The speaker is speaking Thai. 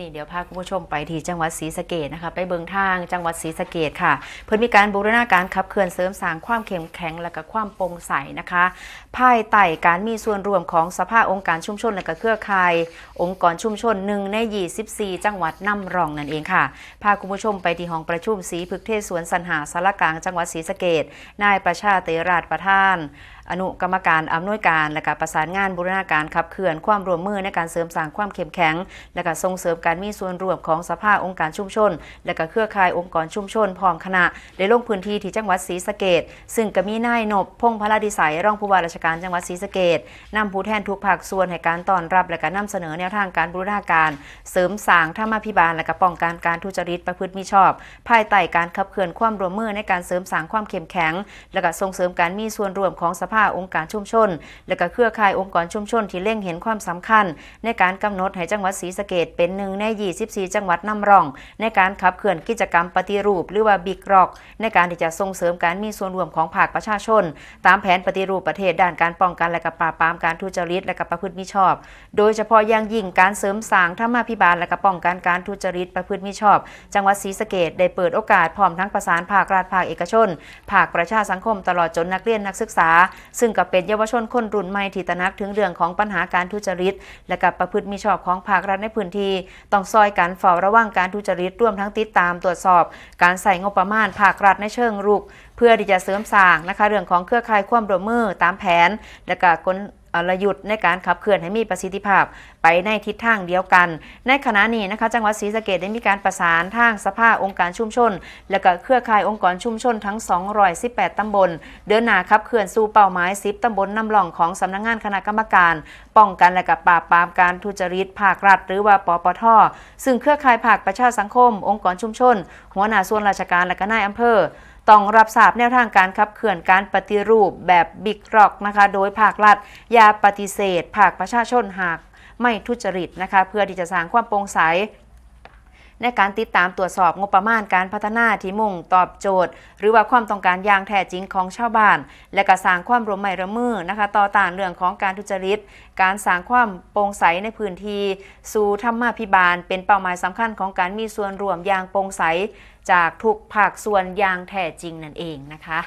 นี่เดี๋ยวพาคุณผู้ชมไปที่จังหวัดศรีสะเกดนะคะ ไปเบิงทางจังหวัดศรีสะเกดค่ะ เพื่อมีการบูรณาการขับเคลื่อนเสริมสร้างความเข้มแข็งและก็ความโปร่งใสนะคะภายใต้การมีส่วนร่วมของสภาองค์การชุมชนและก็เครือข่าย องค์กรชุมชนหนึ่งใน 24 จังหวัดนำร่องนั่นเองค่ะ พาคุณผู้ชมไปที่ห้องประชุมศรีพฤกษ์เทศสวนสันหาสารกลางจังหวัดศรีสะเกดนายประชาเตราชประธานอนุกรรมการอำนวยการและการประสานงานบูรณาการขับเคลื่อนความร่วมมือในการเสริมสร้างความเข้มแข็ง และก็ส่งเสริมการมีส่วนร่วมของสภาองค์การชุมชน และก็เครือข่ายองค์กรชุมชนพร้อมคณะได้ลงพื้นที่ที่จังหวัดศรีสะเกดซึ่งก็มีนายนบพงษ์พระดิสัยรองผู้ว่าราชการจังหวัดศรีสะเกดนำผู้แทนทุกภาคส่วนให้การต้อนรับและก็นำเสนอแนวทางการบูรณาการ เสริมสร้างธรรมาภิบาลและก็ป้องกันการทุจริตประพฤติมิชอบ ภายใต้การขับเคลื่อนความร่วมมือในการเสริมสร้างความเข้มแข็ง และก็ส่งเสริมการมีส่วนร่วมของสภาองค์การชุมชน และก็เครือข่ายองค์กรชุมชนที่เล็งเห็นความสำคัญ ในการกำหนดให้จังหวัดศรีสะเกดเป็นหนึ่งใน 24 จังหวัดนำร่อง ในการขับเคลื่อนกิจกรรมปฏิรูป หรือว่าบิ๊กร็อก ในการที่จะส่งเสริมการมีส่วนร่วมของภาคประชาชน ตามแผนปฏิรูปประเทศด้านการป้องกันและก็ปราบปรามการทุจริตและก็ประพฤติมิชอบ โดยเฉพาะอย่างยิ่งการเสริมสร้างธรรมาภิบาลและก็ป้องกันการทุจริตประพฤติมิชอบ จังหวัดศรีสะเกดได้เปิดโอกาสพร้อมทั้งประสานภาครัฐภาคเอกชน ภาคประชาสังคมตลอดจนนักเรียนนักศึกษาซึ่งก็เป็นเยาวชนคนรุ่นใหม่ที่ตระหนักถึงเรื่องของปัญหาการทุจริต และกับประพฤติมิชอบของภาครัฐในพื้นที่ ต้องซอยการเฝ้าระวังการทุจริตร่วมทั้งติดตามตรวจสอบ การใส่งบประมาณภาครัฐในเชิงรุก เพื่อที่จะเสริมสร้างนะคะเรื่องของเครือข่ายความร่วมมือตามแผน และก็กล ลยุทธ์ในการขับเคลื่อนให้มีประสิทธิภาพไปในทิศทางเดียวกัน ในขณะนี้นะคะจังหวัดศรีสะเกดได้มีการประสานทางสภาองค์การชุมชน และก็เครือข่ายองค์กรชุมชนทั้ง 218 ตำบล เดินหน้าขับเคลื่อนสู่เป้าหมาย 10 ตำบลนำร่องของสำนักงานคณะกรรมการ ป้องกันและก็ปราบปรามการทุจริตภาครัฐ หรือว่าปปทซึ่งเครือข่ายภาคประชาสังคม องค์กรชุมชน หัวหน้าส่วนราชการและก็นายอำเภอ ต้องรับทราบแนวทางการขับเคลื่อนการปฏิรูปแบบบิ๊กร็อกนะคะโดยภาครัฐอย่าปฏิเสธ ภาคประชาชนหากไม่ทุจริตนะคะเพื่อที่จะสร้างความโปร่งใส ในการติดตามตรวจสอบงบประมาณการพัฒนาที่มุ่งตอบโจทย์ หรือว่าความต้องการอย่างแท้จริงของชาวบ้าน และก็สร้างความร่วมมือร่วมมือนะคะต่อต้านเรื่องของการทุจริต การสร้างความโปร่งใสในพื้นที่สู่ธรรมาภิบาล เป็นเป้าหมายสำคัญของการมีส่วนร่วมอย่างโปร่งใสจากทุกภาคส่วนอย่างแท้จริงนั่นเองนะคะ